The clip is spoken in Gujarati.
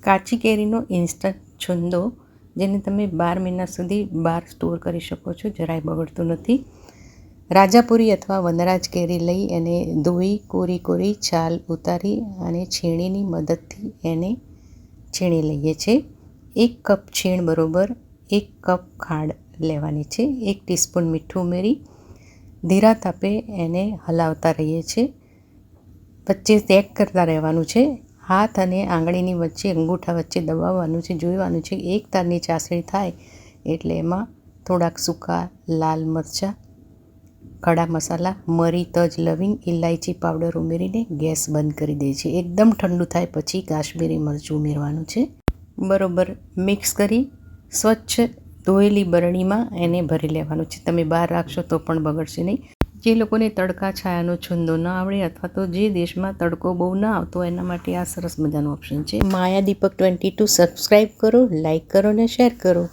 કાચી કેરીનો ઇન્સ્ટન્ટ છુંદો, જેને તમે બાર મહિના સુધી બહાર સ્ટોર કરી શકો છો, જરાય બગડતું નથી. રાજાપુરી અથવા વનરાજ કેરી લઈ એને ધોઈ, કોરી કોરી, છાલ ઉતારી અને છીણીની મદદથી એને છીણી લઈએ છીએ. એક કપ છીણ બરોબર એક કપ ખાંડ લેવાની છે. એક ટીસ્પૂન મીઠું ઉમેરી ધીરા તાપે એને હલાવતા રહીએ છીએ. વચ્ચે ચેક કરતા રહેવાનું છે. હાથ અને આંગળીની વચ્ચે અંગૂઠા વચ્ચે દબાવવાનું છે જોવાનું છે, એક તારની ચાસણી થાય એટલે એમાં થોડાક સૂકા લાલ મરચાં ખડા મસાલા, મરી, તજ, લવિંગ ઇલાયચી પાવડર ઉમેરીને ગેસ બંધ કરી દે છે. એકદમ ઠંડુ થાય પછી કાશ્મીરી મરચું ઉમેરવાનું છે. બરોબર મિક્સ કરી સ્વચ્છ ધોયેલી બરણીમાં એને ભરી લેવાનું છે. તમે બહાર રાખશો તો પણ બગડશે નહીં. જે લોકોને તડકા, છાયાનો છંદો ન આવડે અથવા તો જે દેશમાં તડકો બહુ ન આવતો, એના માટે આ સરસ મજાનું ઓપ્શન છે. Maya Deepak twenty two subscribe કરો લાઈક કરો ને શેર કરો.